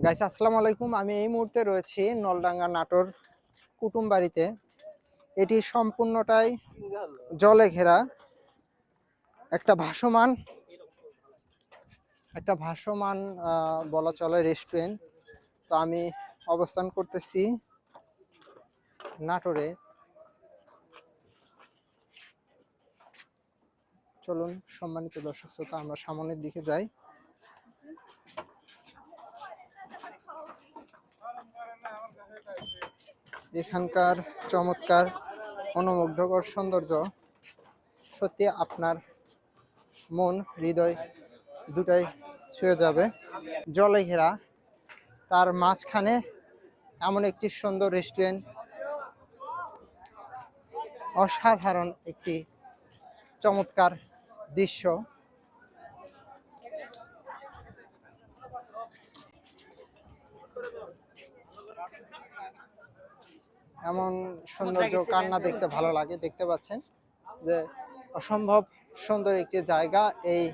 Guys আসসালামু আলাইকুম। আমি এই মুহূর্তে রয়েছি নলডাঙ্গা নাটোর কুটুম বাড়িতে এটি সম্পূর্ণটাই জলে ঘেরা একটা ভাসমান একটা ভাসমান বলা চলে রেস্টুরেন্ট তো আমি অবস্থান করতেছি নাটোরে। চলুন, সম্মানিত দর্শক শ্রোতা, আমরা সামনের দিকে যাই। এখানকার চমৎকার অনুমুগ্ধকর সৌন্দর্য সত্যি আপনার মন, হৃদয় দুটাই ছুঁয়ে যাবে। জলে ঘেরা তার মাঝখানে এমন একটি সুন্দর রেস্টুরেন্ট অসাধারণ একটি চমৎকার দৃশ্য। এমন সৌন্দর্য কান্না দেখতে ভালো লাগে দেখতে পাচ্ছেন যে অসম্ভব সুন্দর একটি জায়গা এই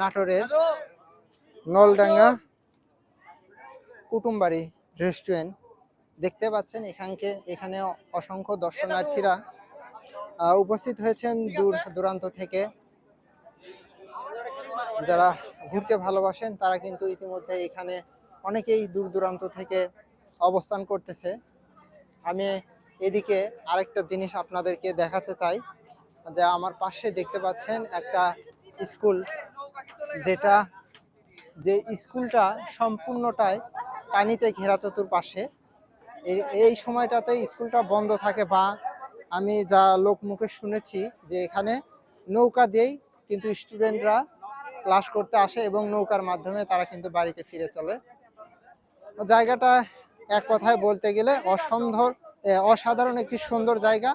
নাটোরের নলডাঙ্গা কুটুমবাড়ি রেস্টুরেন্ট। দেখতে পাচ্ছেন এখানকে এখানে অসংখ্য দর্শনার্থীরা উপস্থিত হয়েছেন দূর দূরান্ত থেকে। যারা ঘুরতে ভালোবাসেন তারা কিন্তু ইতিমধ্যে এখানে অনেকেই দূর দূরান্ত থেকে অবস্থান করতেছে। আমি এদিকে আরেকটা জিনিস আপনাদেরকে দেখাতে চাই, যে আমার পাশে দেখতে পাচ্ছেন একটা স্কুল, যেটা, যে স্কুলটা সম্পূর্ণটাই পানিতে ঘেরা চতুর্পাশে এই এই সময়টাতে স্কুলটা বন্ধ থাকে বা আমি যা লোক মুখে শুনেছি যে এখানে নৌকা দিয়েই কিন্তু স্টুডেন্টরা ক্লাস করতে আসে এবং নৌকার মাধ্যমে তারা কিন্তু বাড়িতে ফিরে চলে। জায়গাটা এক কথায় বলতে গেলে অসন্ধর অসাধারণ একটি সুন্দর জায়গা।